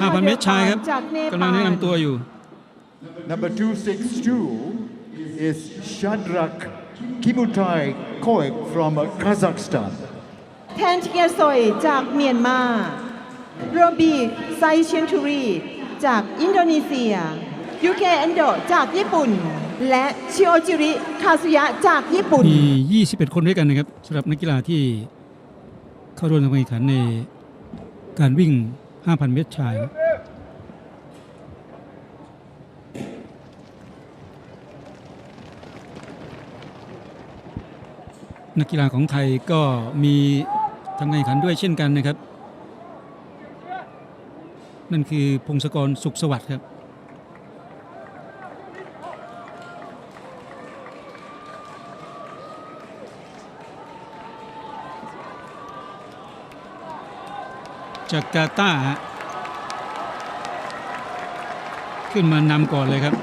5,000 เมตรชายครับจากเนปาลกำลังแนะนำตัวอยู่ Number 262 is Shadrak Kibutai Koek from uh, Kazakhstan. แทนเทียซอยจากเมียนมาโรบีไซเชนทูรีจากอินโดนีเซียยูเคเอนโดจากญี่ปุ่น และชิโอจิริคาซุยะจากญี่ปุ่นมี 21 คนด้วยกันนะครับสำหรับนักกีฬาที่เข้าร่วมการแข่งขันในการวิ่ง 5,000 เมตรชาย นักกีฬาของไทยก็มีทำงานขันด้วยเช่นกันนะครับ นั่นคือพงศกรสุขสวัสดิ์ครับ จาการ์ตาฮะขึ้นมานำก่อนเลยครับ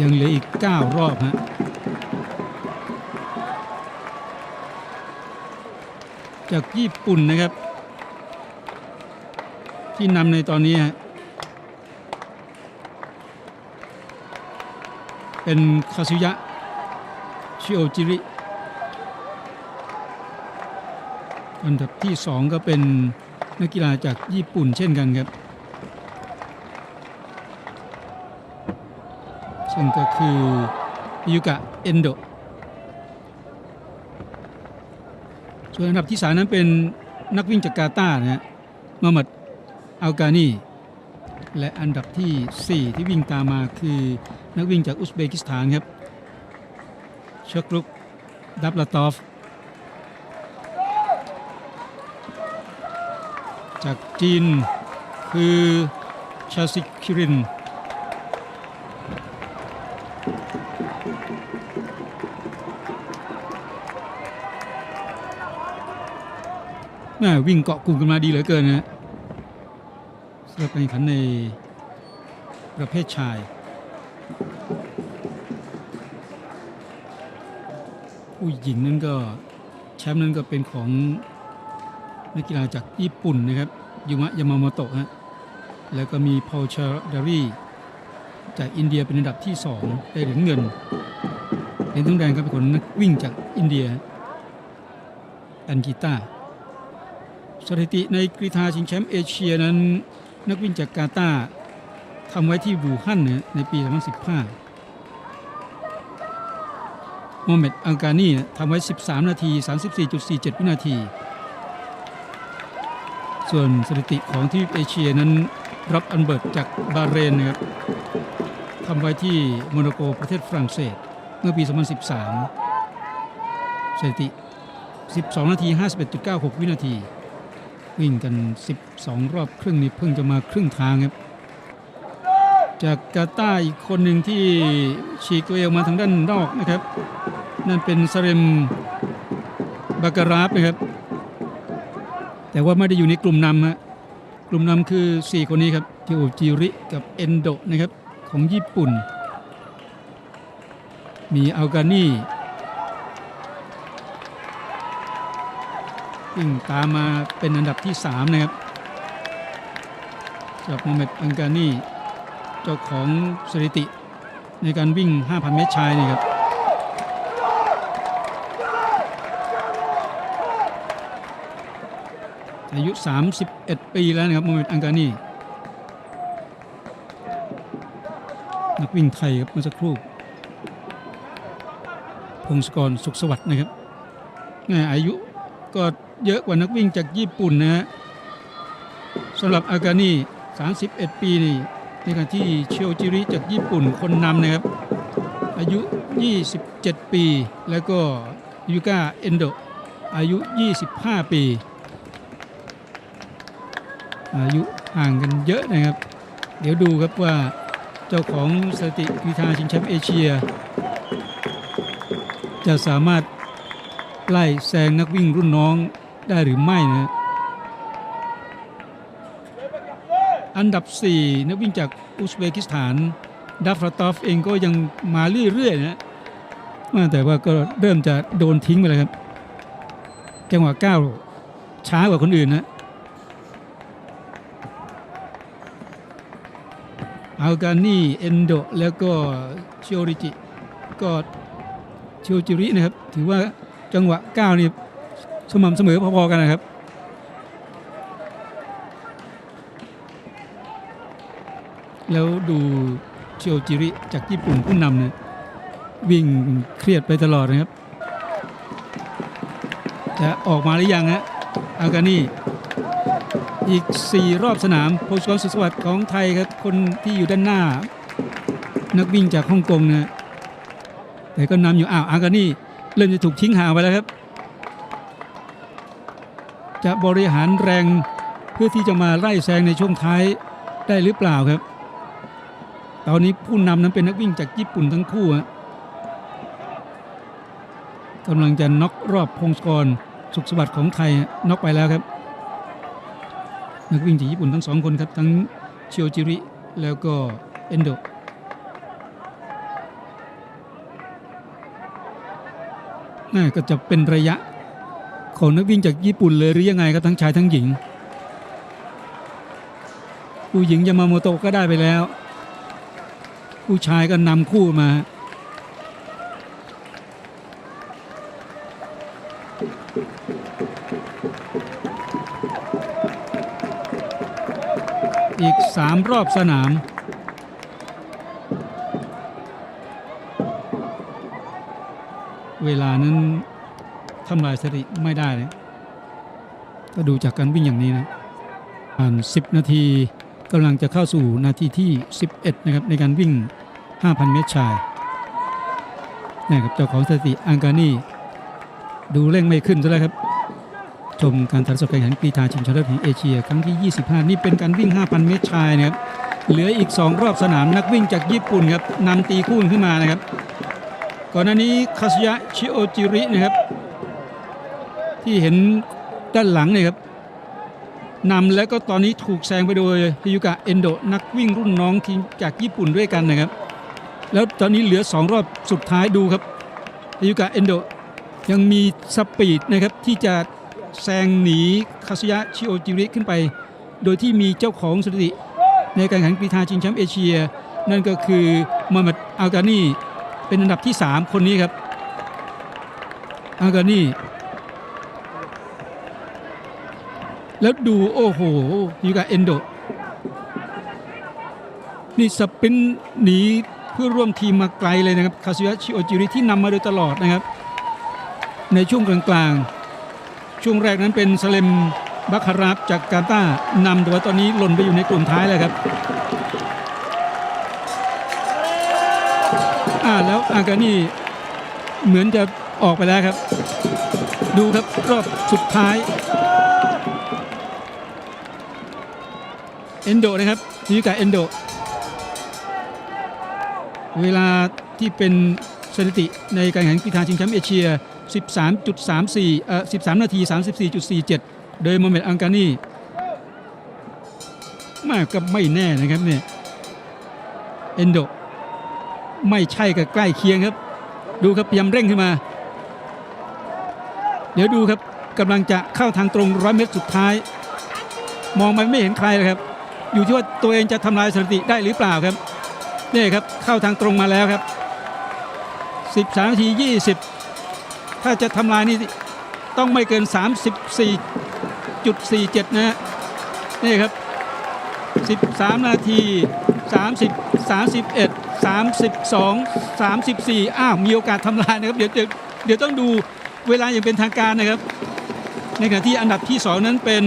ยังเหลืออีก 9 รอบฮะจากญี่ปุ่นนะครับ ที่นำในตอนนี้ฮะเป็นคาซุยะ ชิโอจิริ อันดับที่สองก็เป็นนักกีฬาจากญี่ปุ่นเช่นกันครับ ซึ่งก็คือยูกะเอนโดส่วนอันดับที่สามนั้นเป็นนักวิ่งจากกาตาร์นะฮะมูฮัมหมัดอัลกานีและอันดับที่ 4 ที่วิ่งตามมาคือนักวิ่งจากอุซเบกิสถานครับ เชครุกดับลาตอฟ จากจีนคือชาซิคิรินแม่วิ่งเกาะกลุ่มกันมาดีเหลือเกินนะฮะสำหรับการแข่งขันในประเภทชาย ผู้หญิงนั้นก็แชมป์นั้นก็เป็นของนักกีฬาจากญี่ปุ่นนะครับยูมะยามาโมโตะฮะแล้วก็มีพอลชาดารีจากอินเดียเป็นอันดับที่ 2 ได้เหรียญเงินเหรียญทองแดงก็เป็นคนนักวิ่งจากอินเดียอันกีตาสถิติในกรีฑาชิงแชมป์เอเชียนั้น นักวิ่งจากกาตาร์ทำไว้ที่บูฮั่นเนี่ยในปี 2015 โมเม็ดอัลกานีทำไว้ 13 นาที 34.47 วินาที ส่วนสถิติของทวีปเอเชียนั้นรับอันเบิร์ตจากบาเรนนะครับทำไว้ที่โมนาโกประเทศฝรั่งเศสเมื่อปี 2013 สถิติ 12 นาที 51.96 วินาที วิ่งกัน 12 รอบครึ่งนี้เพิ่งจะมาครึ่งทางครับ จากกาตาอีกคนหนึ่งที่ฉีกตัวเองมาทางด้านนอกนะครับ นั่นเป็นซาเรมบาการาฟนะครับ แต่ว่าไม่ได้อยู่ในกลุ่มนำฮะกลุ่มนำคือ 4 คนนี้ครับจิโอจิริกับเอนโดนะครับของญี่ปุ่น มีอัลกานีวิ่งตามมาเป็นอันดับที่ 3 นะครับจากโมเม็ดอัลกานี เจ้าของสถิติในการวิ่ง 5,000 เมตรชายนี่ครับอายุ 31 ปีแล้วนะครับโมเม็ดอังกานีนักวิ่งไทยครับเมื่อสักครู่พงศกรสุขสวัสดิ์นะครับแม่อายุก็เยอะกว่านักวิ่งจากญี่ปุ่นนะฮะสำหรับอากานี31 ปีนี่ นขณะที่เชียวจิริจากญี่ปุ่นคนนำนะครับ อายุ 27 ปี แล้วก็ยูก้าเอนโดอายุ 25 ปี อายุห่างกันเยอะนะครับ เดี๋ยวดูครับว่าเจ้าของสถิติกีฬาชิงแชมป์เอเชีย จะสามารถไล่แซงนักวิ่งรุ่นน้องได้หรือไม่นะ อันดับ 4 นักวิ่งจากอุซเบกิสถานดัฟราตอฟเองก็ยังมาเรื่อยๆนะแต่ว่าก็เริ่มจะโดนทิ้งไปแล้วครับ จังหวะก้าวช้ากว่าคนอื่นนะ อัลกานี่ เอนโด แล้วก็ชิโอริจิ ก็ชิโอจิรินะครับ ถือว่าจังหวะก้าวนี่สม่ำเสมอพอๆกันนะครับ แล้วดูเชิโอจิริจากญี่ปุ่นผู้นำเนี่ยวิ่งเครียดไปตลอดนะครับ จะออกมาหรือยังฮะอากานี่อีก 4 รอบสนามโพชกรสุสวัสดิ์ของไทยครับ คนที่อยู่ด้านหน้า นักวิ่งจากฮ่องกงนะแต่ก็นำอยู่อ้าวอากานี่เริ่มจะถูกทิ้งห่างไปแล้วครับ จะบริหารแรงเพื่อที่จะมาไล่แซงในช่วงท้ายได้หรือเปล่าครับ ตอนนี้ผู้นำนั้นเป็นนักวิ่งจากญี่ปุ่นทั้งคู่กำลังจะน็อกรอบพงศกรสุขสวัสดิ์ของไทยน็อกไปแล้วครับ นักวิ่งจากญี่ปุ่นทั้งสองคนครับทั้งเชียวจิริแล้วก็เอนโดน่าก็จะเป็นระยะของนักวิ่งจากญี่ปุ่นเลยหรือยังไงครับทั้งชายทั้งหญิง ผู้หญิงยามาโมโตะก็ได้ไปแล้ว ผู้ชายก็นำคู่มาอีกสามรอบสนาม เวลานั้นทำลายสถิติไม่ได้เลยก็ดูจากการวิ่งอย่างนี้นะผ่าน 10 นาทีกำลังจะเข้าสู่นาทีที่ 11 นะครับ ในการวิ่ง 5,000 เมตรชายนะครับเจ้าของสถิติอังกานี่ดูเร่งไม่ขึ้นซะแล้วครับ ชมการถ่ายทอดสดการแข่งขันกรีฑาชิงชนะเลิศแห่งเอเชีย ครั้งที่ 25 นี่เป็นการวิ่ง 5,000 เมตรชายนะครับ เหลืออีก 2 รอบสนามนักวิ่งจากญี่ปุ่นครับนำตีคู่ขึ้นมานะครับ ก่อนหน้านี้คาสยะชิโอจิรินะครับ ที่เห็นด้านหลังเนี่ยครับนำแล้วก็ตอนนี้ถูกแซงไปโดยฮิยุกะเอนโดนักวิ่งรุ่นน้องทีมจากญี่ปุ่นด้วยกันนะครับ แล้วตอนนี้เหลือ 2 รอบสุดท้ายดูครับฮิยุกะเอนโดยังมีสปีดนะครับที่จะแซงหนีคาสยะชิโอจิริขึ้นไป โดยที่มีเจ้าของสถิติ ในการแข่งขันกรีฑาชิงแชมป์เอเชีย นั่นก็คือมูฮัมหมัดอัลกานีเป็นอันดับที่ 3 คนนี้ครับอัลกานีแล้วดูโอ้โหยูกาเอนโดนี่สปินหนี เพื่อร่วมทีมมาไกลเลยนะครับคาซุยะชิโอจิริที่นำมาโดยตลอดนะครับ ในช่วงกลางๆ ช่วงแรกนั้นเป็นสเลมบัคคาราฟจากกาตานำแต่ว่าตอนนี้หล่นไปอยู่ในกลุ่มท้ายแล้วครับอ่าแล้วอากานี่เหมือนจะออกไปแล้วครับ ดูครับรอบสุดท้าย เอนโดนะครับฮิกาเอนโด เวลาที่เป็นสถิติในการแข่งกีฬาชิงแชมป์เอเชีย 13.34 เอ่อ 13 นาที 34.47 โดยโมเมดอังกานีมากก็ไม่แน่นะครับเนี่ยเอนโดไม่ใช่กับใกล้เคียงครับ ดูครับพยายามเร่งขึ้นมา เดี๋ยวดูครับกำลังจะเข้าทางตรงร้อยเมตรสุดท้าย มองไปไม่เห็นใครเลยครับ อยู่ที่ว่าตัวเองจะทำลายสถิติได้หรือเปล่าครับ นี่ครับเข้าทางตรงมาแล้วครับ 13นาที20 ถ้าจะทำลายนี่ต้องไม่เกิน 34.47 นะฮะนี่ครับ 13 นาที 30 31 32 34 อ้าว มีโอกาสทำลายนะครับ เดี๋ยวเดี๋ยวต้องดูเวลาอย่างเป็นทางการนะครับ ในขณะที่อันดับที่ 2 นั้นเป็น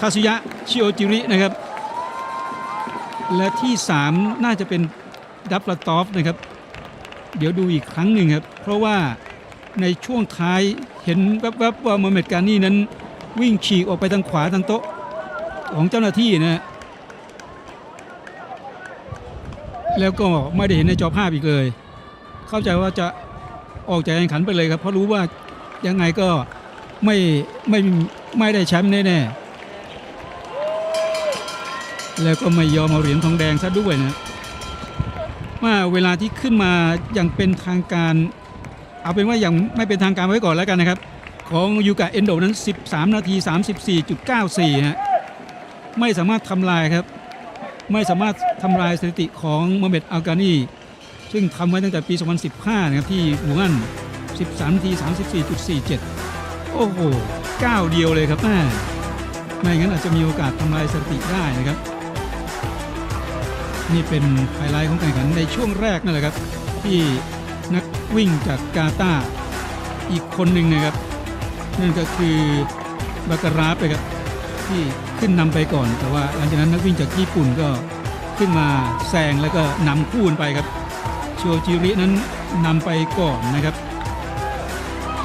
คาซุยะชิโอจิรินะครับ และที่ 3 น่าจะเป็นดับลาตอฟนะครับ เดี๋ยวดูอีกครั้งหนึ่งครับ เพราะว่าในช่วงท้ายเห็นแวบๆว่าโมเมดการนี่นั้น วิ่งฉีกออกไปทางขวาทางโต๊ะของเจ้าหน้าที่นะฮะแล้วก็ไม่ได้เห็นในจอภาพอีกเลย เข้าใจว่าจะออกจากแข่งขันไปเลยครับ เพราะรู้ว่ายังไงก็ไม่ไม่ไม่ได้แชมป์แน่ๆ แล้วก็ไม่ยอมเอาเหรียญทองแดงซะด้วยนะว่าเวลาที่ขึ้นมาอย่างเป็นทางการ เอาเป็นว่าอย่างไม่เป็นทางการไว้ก่อนแล้วกันนะครับ ของยูกะเอนโดนั้น 13 นาที 34.94ฮะไม่สามารถทำลายครับ ไม่สามารถทำลายสถิติของโมเมดอัลกานีซึ่งทำไว้ตั้งแต่ปี 2015 นะครับที่อู่ฮั่น13นาที 34.47 โอ้โหก้าวเดียวเลยครับแม่ไม่งั้นอาจจะมีโอกาสทำลายสถิติได้นะครับ นี่เป็นไฮไลท์ของการแข่งขันในช่วงแรกนั่นแหละครับ ที่นักวิ่งจากกาตาอีกคนหนึ่งนะครับ นั่นก็คือบาการาฟเลยครับที่ขึ้นนำไปก่อน แต่ว่าหลังจากนั้นนักวิ่งจากญี่ปุ่นก็ขึ้นมาแซงแล้วก็นำคู่นไปครับโชจิรินั้นนำไปก่อนนะครับ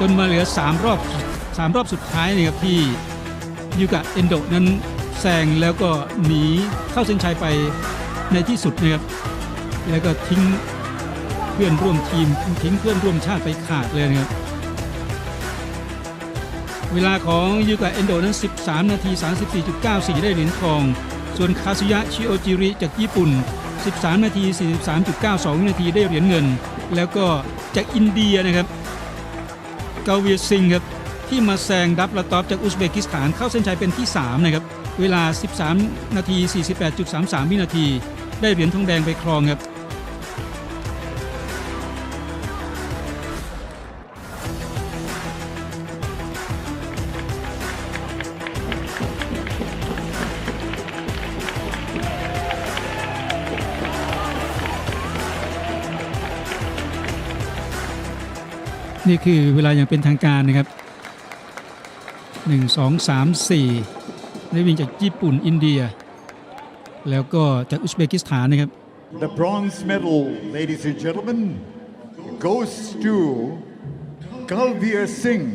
จนมาเหลือ 3 รอบ 3 รอบสุดท้ายนี่ครับที่ยูกะเอนโดนั้นแซงแล้วก็หนีเข้าเส้นชัยไป ในที่สุดนะครับแล้วก็ทิ้งเพื่อนร่วมทีมทิ้งเพื่อนร่วมชาติไปขาดเลยนะครับเวลาของยูกะเอนโดนั้น 13 นาที 34.94 ได้เหรียญทอง ส่วนคาซุยะชิโอจิริจากญี่ปุ่น 13 นาที 43.92 วินาทีได้เหรียญเงิน แล้วก็จากอินเดียนะครับกาเวียซิงครับที่มาแซงดับละตอฟจากอุซเบกิสถานเข้าเส้นชัยเป็นที่ 3 นะครับ เวลา 13 นาที 48.33 วินาที ได้เหรียญทองแดงไปครองครับ นี่คือเวลาอย่างเป็นทางการนะครับ 1 2 3 4 ได้วิ่งจากญี่ปุ่นอินเดีย แล้วก็จากอุซเบกิสถานนะครับ The bronze medal, ladies and gentlemen, goes to Kalvir Singh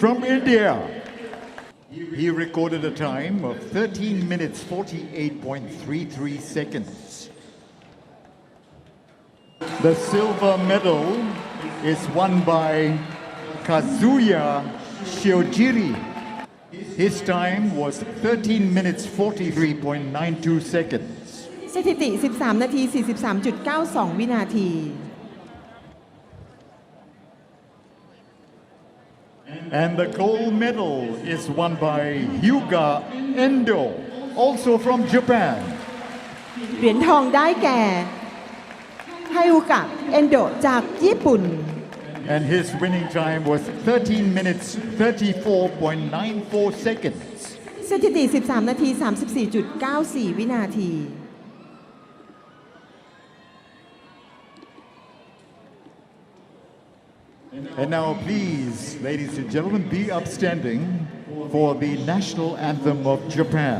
from India. He recorded a time of 13 minutes 48.33 seconds. The silver medal is won by Kazuya Shiojiri. His time was 13 minutes 43.92 seconds. สถิติ 13 นาที 43.92 วินาที And the gold medal is won by Hyuga Endo, also from Japan. เหรียญทองได้แก่ไฮอุกะเอนโดจากญี่ปุ่น And his winning time was 13 minutes 34.94 seconds. สถิติ 13 นาที 34.94 วินาที And now, please, ladies and gentlemen, be upstanding for the national anthem of Japan.